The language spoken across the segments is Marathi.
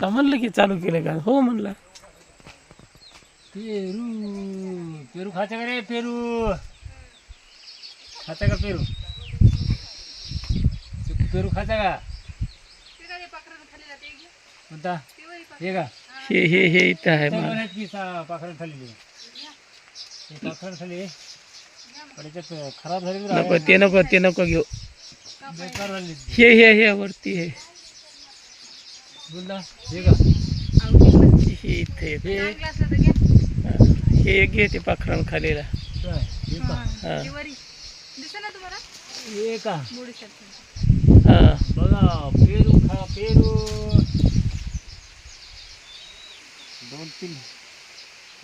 का म्हणलं की चालू केलं का? हो म्हणला. पेरू पेरू खायचा का रे पेरू? खायचा का पेरू? पेरू खायचा का? कोणता? हे का? हे हे हे इथं आहे मला. पण आहेत की सा- पाखरं खाल्लेली? हे पाखरं खाल्ली पण याच्यात खराब झाली नको. ते नको ते नको घेऊ. बेकार झाली. हे हे हे वरती हे हे का हे इथे हे हे घे ते पाखरान खालीला. काय? हे का? का? बघा पेरू खा पेरू. दोन तीन.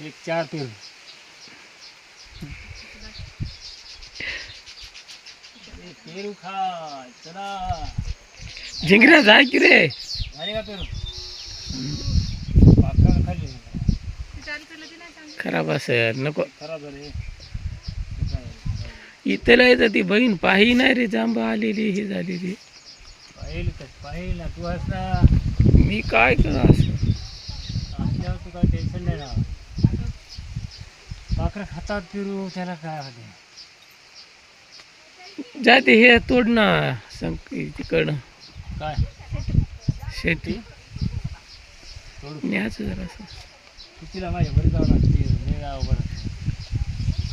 एक चार पेरू. पेरू खा. चला. झिंगऱ्या जाय की रे खराब असेल नको. खराब झाले. हे काय? इथं येतं ती बहीण पाही नाही रे जांबा आलेली ही झालेली. मी काय करा असं टेन्शन नाही पाखरं खातात पेरू त्याला काय होते? जाते हे तोड ना सांग तिकडं काय? शेती. न्यायचं जरासं कितीला माझ्या घरी जावं लागते लय आहे.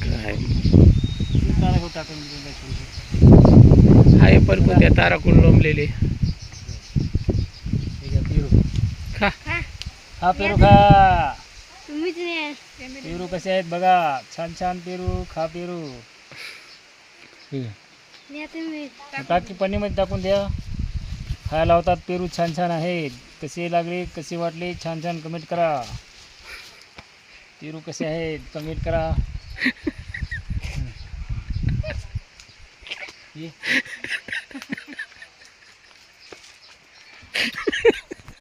काय? तारा घेऊ टाकून दिली. हाय पण त्या ताराकडून लोंबलेले. ठीक आहे पेरू. खा. हा पेरू खा. तुम्हीच नाही पेरू कसे आहेत बघा. छान छान पेरू. खा पेरू. ठीक आहे या तुम्ही. टाकी पन्नीमध्ये टाकून द्या. खायला होतात पेरू छान छान आहेत कसे लागले कसे वाटले छान छान कमेंट करा पेरू कसे आहेत कमेंट करा.